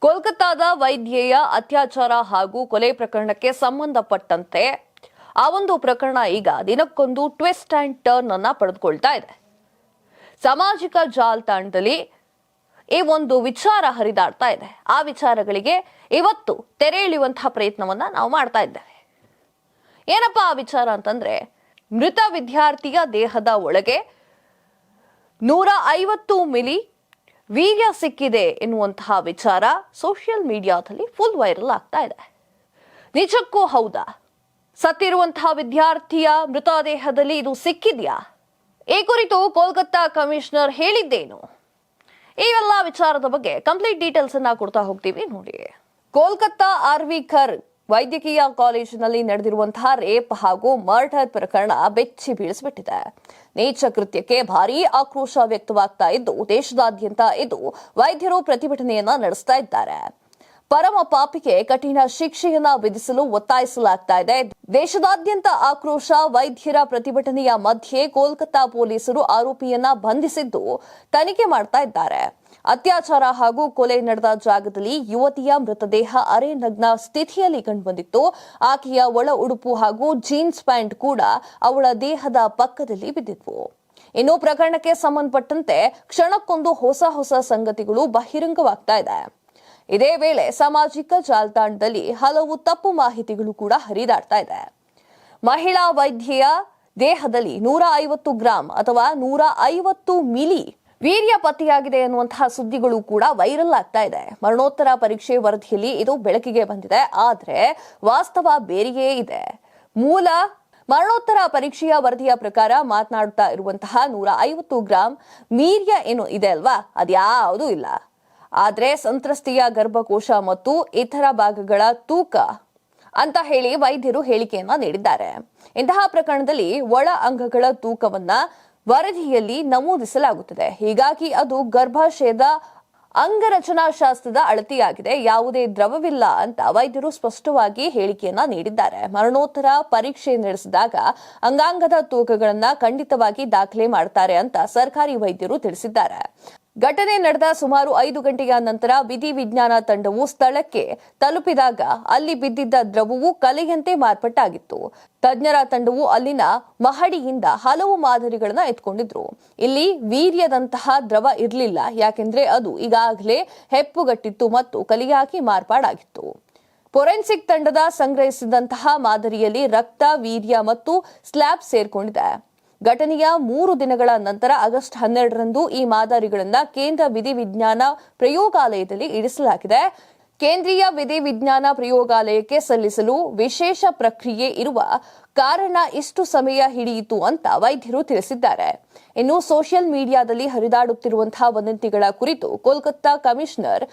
ಕೋಲ್ಕತ್ತಾದ ವೈದ್ಯೆಯ ಅತ್ಯಾಚಾರ ಹಾಗೂ ಕೊಲೆ ಪ್ರಕರಣಕ್ಕೆ ಸಂಬಂಧಪಟ್ಟಂತೆ ಆ ಒಂದು ಪ್ರಕರಣ ಈಗ ದಿನಕ್ಕೊಂದು ಟ್ವಿಸ್ಟ್ ಅಂಡ್ ಟರ್ನ್ ಅನ್ನ ಪಡೆದುಕೊಳ್ತಾ ಇದೆ. ಸಾಮಾಜಿಕ ಜಾಲತಾಣದಲ್ಲಿ ಈ ಒಂದು ವಿಚಾರ ಹರಿದಾಡ್ತಾ ಇದೆ. ಆ ವಿಚಾರಗಳಿಗೆ ಇವತ್ತು ತೆರೆ ಎಳೆಯುವಂತಹ ಪ್ರಯತ್ನವನ್ನ ನಾವು ಮಾಡ್ತಾ ಇದ್ದೇವೆ. ಏನಪ್ಪಾ ಆ ವಿಚಾರ ಅಂತಂದ್ರೆ, ಮೃತ ವಿದ್ಯಾರ್ಥಿಯ ದೇಹದ ಒಳಗೆ ನೂರ ಐವತ್ತು ಮಿಲಿ ವೀರ್ಯ ಸಿಕ್ಕಿದೆ ಎನ್ನುವಂತಹ ವಿಚಾರ ಸೋಷಿಯಲ್ ಮೀಡಿಯಾದಲ್ಲಿ ಫುಲ್ ವೈರಲ್ ಆಗ್ತಾ ಇದೆ. ನಿಜಕ್ಕೂ ಹೌದಾ? ಸತ್ತಿರುವಂತಹ ವಿದ್ಯಾರ್ಥಿಯ ಮೃತದೇಹದಲ್ಲಿ ಇದು ಸಿಕ್ಕಿದ್ಯಾ? ಈ ಕುರಿತು ಕೋಲ್ಕತ್ತಾ ಕಮಿಷನರ್ ಹೇಳಿದ್ದೇನು? ಈ ಎಲ್ಲ ವಿಚಾರದ ಬಗ್ಗೆ ಕಂಪ್ಲೀಟ್ ಡೀಟೇಲ್ಸ್ ಅನ್ನ ಕೊಡ್ತಾ ಹೋಗ್ತೀವಿ ನೋಡಿ ಕೋಲ್ಕತ್ತಾ ಆರ್ವಿಕರ್ ವೈದ್ಯಕೀಯ ಕಾಲೇಜಿನಲ್ಲಿ ನಡೆದಿರುವಂತಹ ರೇಪ್ ಹಾಗೂ ಮರ್ಡರ್ ಪ್ರಕರಣ ಬೆಚ್ಚಿ ಬೀಳಿಸಿಬಿಟ್ಟಿದೆ. ನೀಚ ಕೃತ್ಯಕ್ಕೆ ಭಾರೀ ಆಕ್ರೋಶ ವ್ಯಕ್ತವಾಗ್ತಾ ಇದ್ದು, ದೇಶದಾದ್ಯಂತ ಇದು ವೈದ್ಯರು ಪ್ರತಿಭಟನೆಯನ್ನ ನಡೆಸ್ತಾ ಇದ್ದಾರೆ. ಪರಮ ಪಾಪಿಗೆ ಕಠಿಣ ಶಿಕ್ಷೆಯನ್ನ ವಿಧಿಸಲು ಒತ್ತಾಯಿಸಲಾಗ್ತಾ ಇದೆ. ದೇಶದಾದ್ಯಂತ ಆಕ್ರೋಶ, ವೈದ್ಯರ ಪ್ರತಿಭಟನೆಯ ಮಧ್ಯೆ ಕೋಲ್ಕತ್ತಾ ಪೊಲೀಸರು ಆರೋಪಿಯನ್ನ ಬಂಧಿಸಿದ್ದು ತನಿಖೆ ಮಾಡ್ತಾ ಇದ್ದಾರೆ. ಅತ್ಯಾಚಾರ ಹಾಗೂ ಕೊಲೆ ನಡೆದ ಜಾಗದಲ್ಲಿ ಯುವತಿಯ ಮೃತದೇಹ ಅರೆ ನಗ್ನ ಸ್ಥಿತಿಯಲ್ಲಿ ಕಂಡುಬಂದಿತ್ತು. ಆಕೆಯ ಒಳ ಉಡುಪು ಹಾಗೂ ಜೀನ್ಸ್ ಪ್ಯಾಂಟ್ ಕೂಡ ಅವಳ ದೇಹದ ಪಕ್ಕದಲ್ಲಿ ಬಿದ್ದಿದ್ವು. ಇನ್ನು ಪ್ರಕರಣಕ್ಕೆ ಸಂಬಂಧಪಟ್ಟಂತೆ ಕ್ಷಣಕ್ಕೊಂದು ಹೊಸ ಹೊಸ ಸಂಗತಿಗಳು ಬಹಿರಂಗವಾಗ್ತಾ ಇದೆ. ಇದೇ ವೇಳೆ ಸಾಮಾಜಿಕ ಜಾಲತಾಣದಲ್ಲಿ ಹಲವು ತಪ್ಪು ಮಾಹಿತಿಗಳು ಕೂಡ ಹರಿದಾಡ್ತಾ ಇದೆ. ಮಹಿಳಾ ವೈದ್ಯೆಯ ದೇಹದಲ್ಲಿ ನೂರ ಐವತ್ತು ಗ್ರಾಂ ಅಥವಾ ನೂರ ಐವತ್ತು ಮಿಲಿ ವೀರ್ಯ ಪತ್ತೆಯಾಗಿದೆ ಎನ್ನುವಂತಹ ಸುದ್ದಿಗಳು ಕೂಡ ವೈರಲ್ ಆಗ್ತಾ ಇದೆ. ಮರಣೋತ್ತರ ಪರೀಕ್ಷೆ ವರದಿಯಲ್ಲಿ ಇದು ಬೆಳಕಿಗೆ ಬಂದಿದೆ. ಆದ್ರೆ ವಾಸ್ತವ ಬೇರೆಯೇ ಇದೆ. ಮೂಲ ಮರಣೋತ್ತರ ಪರೀಕ್ಷೆಯ ವರದಿಯ ಪ್ರಕಾರ ಮಾತನಾಡುತ್ತಾ ಇರುವಂತಹ ನೂರ ಐವತ್ತು ಗ್ರಾಂ ವೀರ್ಯ ಏನು ಇದೆ ಅಲ್ವಾ? ಅದ್ಯಾವುದೂ ಇಲ್ಲ. ಆದ್ರೆ ಸಂತ್ರಸ್ತೆಯ ಗರ್ಭಕೋಶ ಮತ್ತು ಇತರ ಭಾಗಗಳ ತೂಕ ಅಂತ ಹೇಳಿ ವೈದ್ಯರು ಹೇಳಿಕೆಯನ್ನ ನೀಡಿದ್ದಾರೆ. ಇಂತಹ ಪ್ರಕರಣದಲ್ಲಿ ಒಳ ಅಂಗಗಳ ತೂಕವನ್ನ ವರದಿಯಲ್ಲಿ ನಮೂದಿಸಲಾಗುತ್ತದೆ. ಹೀಗಾಗಿ ಅದು ಗರ್ಭಾಶಯದ ಅಂಗರಚನಾಶಾಸ್ತ್ರದ ಅಳತೆಯಾಗಿದೆ. ಯಾವುದೇ ದ್ರವವಿಲ್ಲ ಅಂತ ವೈದ್ಯರು ಸ್ಪಷ್ಟವಾಗಿ ಹೇಳಿಕೆಯನ್ನ ನೀಡಿದ್ದಾರೆ. ಮರಣೋತ್ತರ ಪರೀಕ್ಷೆ ನಡೆಸಿದಾಗ ಅಂಗಾಂಗದ ತೂಕಗಳನ್ನ ಖಂಡಿತವಾಗಿ ದಾಖಲೆ ಮಾಡ್ತಾರೆ ಅಂತ ಸರ್ಕಾರಿ ವೈದ್ಯರು ತಿಳಿಸಿದ್ದಾರೆ. ಘಟನೆ ನಡೆದ ಸುಮಾರು ಐದು ಗಂಟೆಯ ನಂತರ ವಿಧಿ ವಿಜ್ಞಾನ ತಂಡವು ಸ್ಥಳಕ್ಕೆ ತಲುಪಿದಾಗ ಅಲ್ಲಿ ಬಿದ್ದಿದ್ದ ದ್ರವವು ಕಲೆಯಂತೆ ಮಾರ್ಪಟ್ಟಾಗಿತ್ತು. ತಜ್ಞರ ತಂಡವು ಅಲ್ಲಿನ ಮಹಡಿಯಿಂದ ಹಲವು ಮಾದರಿಗಳನ್ನು ಎತ್ಕೊಂಡಿದ್ರು. ಇಲ್ಲಿ ವೀರ್ಯದಂತಹ ದ್ರವ ಇರಲಿಲ್ಲ, ಯಾಕೆಂದ್ರೆ ಅದು ಈಗಾಗಲೇ ಹೆಪ್ಪುಗಟ್ಟಿತ್ತು ಮತ್ತು ಕಲಿಯಾಗಿ ಮಾರ್ಪಾಡಾಗಿತ್ತು. ಫೊರೆನ್ಸಿಕ್ ತಂಡದ ಸಂಗ್ರಹಿಸಿದಂತಹ ಮಾದರಿಯಲ್ಲಿ ರಕ್ತ, ವೀರ್ಯ ಮತ್ತು ಸ್ಲ್ಯಾಬ್ ಸೇರ್ಕೊಂಡಿದೆ. ಘಟನೆಯ ಮೂರು ದಿನಗಳ ನಂತರ ಆಗಸ್ಟ್ ಹನ್ನೆರಡರಂದು ಈ ಮಾದರಿಗಳನ್ನ ಕೇಂದ್ರ ವಿಧಿವಿಜ್ಞಾನ ಪ್ರಯೋಗಾಲಯದಲ್ಲಿ ಇರಿಸಲಾಗಿದೆ. ಕೇಂದ್ರೀಯ ವಿಧಿವಿಜ್ಞಾನ ಪ್ರಯೋಗಾಲಯಕ್ಕೆ ಸಲ್ಲಿಸಲು ವಿಶೇಷ ಪ್ರಕ್ರಿಯೆ ಇರುವ ಕಾರಣ ಇಷ್ಟು ಸಮಯ ಹಿಡಿಯಿತು ಅಂತ ವೈದ್ಯರು ತಿಳಿಸಿದ್ದಾರೆ. ಇನ್ನು ಸೋಷಿಯಲ್ ಮೀಡಿಯಾದಲ್ಲಿ ಹರಿದಾಡುತ್ತಿರುವಂತಹ ವದಂತಿಗಳ ಕುರಿತು ಕೋಲ್ಕತ್ತಾ ಕಮಿಷನರ್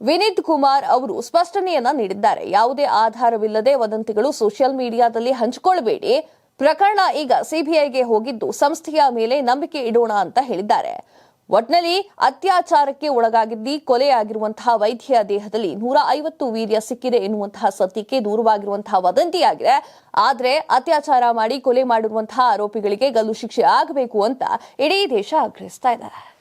ವಿನೀತ್ ಕುಮಾರ್ ಅವರು ಸ್ಪಷ್ಟನೆಯನ್ನ ನೀಡಿದ್ದಾರೆ. ಯಾವುದೇ ಆಧಾರವಿಲ್ಲದೆ ವದಂತಿಗಳು ಸೋಷಿಯಲ್ ಮೀಡಿಯಾದಲ್ಲಿ ಹಂಚಿಕೊಳ್ಳಬೇಡಿ. ಪ್ರಕರಣ ಈಗ ಸಿಬಿಐಗೆ ಹೋಗಿದ್ದು ಸಂಸ್ಥೆಯ ಮೇಲೆ ನಂಬಿಕೆ ಇಡೋಣ ಅಂತ ಹೇಳಿದ್ದಾರೆ. ಒಟ್ನಲ್ಲಿ ಅತ್ಯಾಚಾರಕ್ಕೆ ಒಳಗಾಗಿದ್ದಿ, ಕೊಲೆಯಾಗಿರುವಂತಹ ವೈದ್ಯ ದೇಹದಲ್ಲಿ ನೂರ ಐವತ್ತು ವೀರ್ಯ ಸಿಕ್ಕಿದೆ ಎನ್ನುವಂತಹ ಸತ್ಯಕ್ಕೆ ದೂರವಾಗಿರುವಂತಹ ವದಂತಿಯಾಗಿದೆ. ಆದರೆ ಅತ್ಯಾಚಾರ ಮಾಡಿ ಕೊಲೆ ಮಾಡಿರುವಂತಹ ಆರೋಪಿಗಳಿಗೆ ಗಲ್ಲು ಶಿಕ್ಷೆ ಆಗಬೇಕು ಅಂತ ಇಡೀ ದೇಶ ಆಗ್ರಹಿಸ್ತಾ ಇದೆ